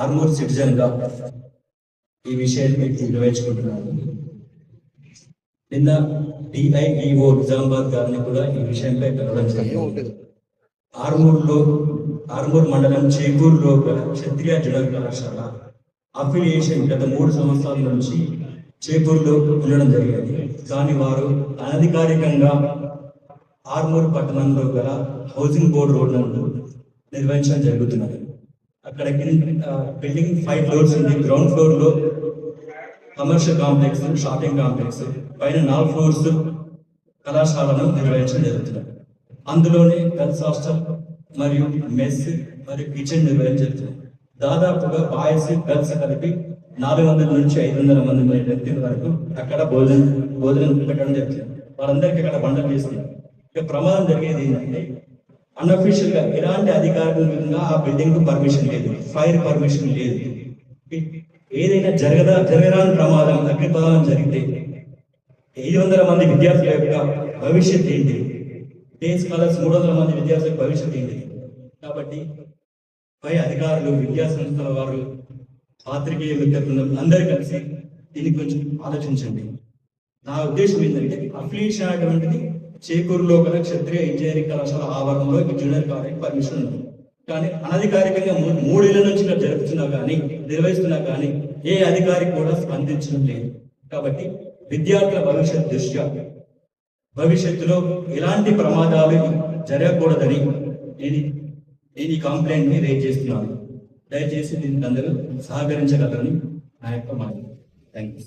ఆర్మూర్ సిటిజన్గా ఈ విషయాన్ని నిర్వహించుకుంటున్నాను నిన్న డిఐఈఓ నిజామాబాద్ గారిని కూడా ఈ విషయంపై కలవడం జరిగింది. ఆర్మూర్లో ఆర్మూర్ మండలం చేకూరులో గల క్షత్రియ జూనియర్ కళాశాల అఫిలియేషన్ గత మూడు సంవత్సరాల నుంచి చేకూరులో ఉండడం జరిగింది. కానీ వారు అనధికారికంగా ఆర్మూర్ పట్టణంలో గల హౌసింగ్ బోర్డు రోడ్లను నిర్వహించడం జరుగుతున్నది. అక్కడ బిల్డింగ్ ఫైవ్ ఫ్లోర్స్ ఉంది. గ్రౌండ్ ఫ్లోర్లో కమర్షియల్ కాంప్లెక్స్ షాపింగ్ కాంప్లెక్స్ పైన నాలుగు ఫ్లోర్స్ కళాశాలను నిర్వహించడం జరుగుతుంది. అందులోనే గర్ల్స్ హాస్టల్ మరియు మెస్ మరియు కిచెన్ నిర్వహించడం జరుగుతుంది. దాదాపుగా బాయ్స్ గర్ల్స్ కలిపి నాలుగు వందల నుంచి ఐదు వందల మంది వ్యక్తుల వరకు అక్కడ భోజనం భోజనం పెట్టడం జరుగుతుంది. వాళ్ళందరికీ అక్కడ బండలు చేస్తుంది ఇక ప్రమాదం జరిగేది ఏంటంటే అన్అఫీషియల్గా ఎలాంటి అధికారికంగా ఆ బిల్డింగ్కు పర్మిషన్ లేదు. ఫైర్ పర్మిషన్ లేదు. ఏదైనా జరగదా జరగరాని ప్రమాదం అగ్ని ప్రమాదం జరిగితే ఐదు వందల మంది విద్యార్థుల యొక్క భవిష్యత్ ఏంటి? డే స్కాలర్స్ మూడు వందల మంది విద్యార్థుల భవిష్యత్ ఏంటి? కాబట్టి పై అధికారులు విద్యా సంస్థల వారు పాత్రికేయ విద్యార్థులు అందరూ కలిసి దీని గురించి ఆలోచించండి. నా ఉద్దేశం ఏంటంటే అఫిలియేషన్ అనేటువంటిది చేకూరులో గల క్షత్రియ ఇంజనీరింగ్ కళాశాల ఆవరణలో ఈ జూనియర్ కాలేజ్ పర్మిషన్ ఉంది కానీ అనధికారికంగా మూడేళ్ళ నుంచి జరుపుతున్నా కానీ నిర్వహిస్తున్నా కానీ ఏ అధికారి కూడా స్పందించడం లేదు. కాబట్టి విద్యార్థుల భవిష్యత్ దృష్ట్యా భవిష్యత్తులో ఎలాంటి ప్రమాదాలు జరగకూడదని నేను నేను ఈ కంప్లైంట్ని రేజ్ చేస్తున్నాను. దయచేసి దీనికి అందరూ సహకరించగలరని నా యొక్క మాట థ్యాంక్ యూ